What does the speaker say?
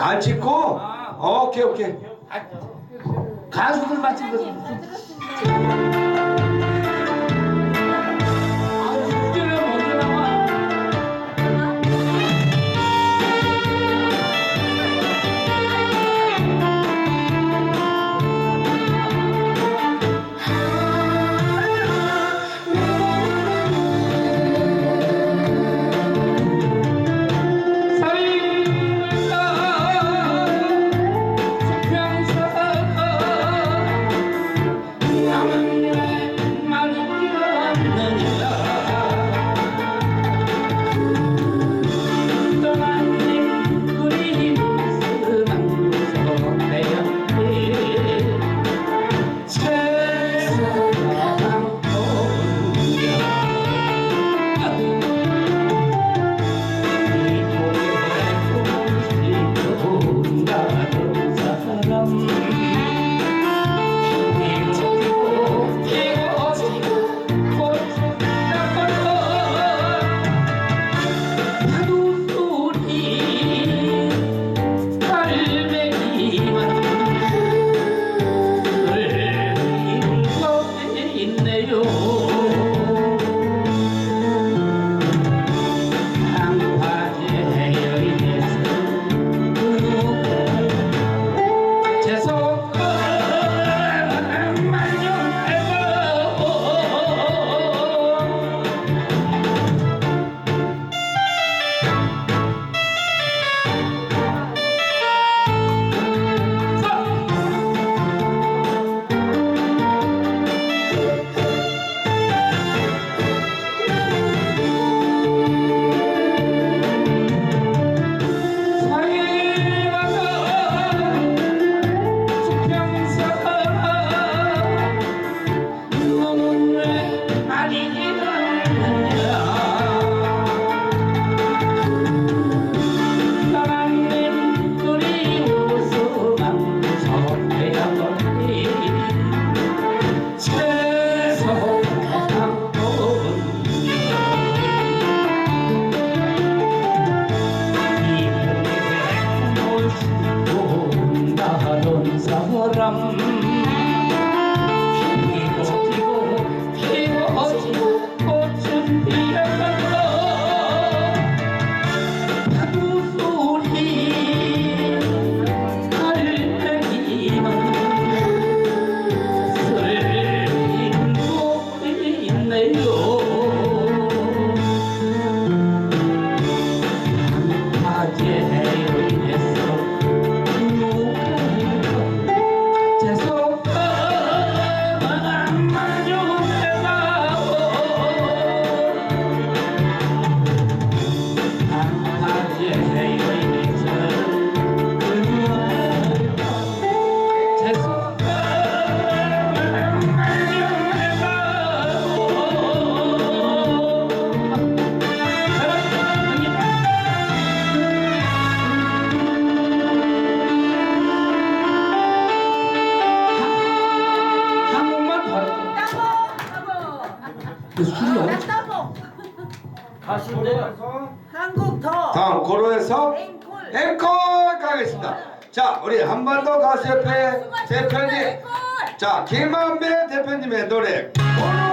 안 찍고? 오케이 오케이. 가수들만 찍거 Senhor. 사람. 피고 지고 피고 지고 꽃은 피었다 파도 소리 화재 가수인데 한국 더. 다음 고로에서 앵콜. 앵콜 가겠습니다. 자 우리 한반도 가수협회 대표님. 자 김만배 대표님의 노래. 가겠습니다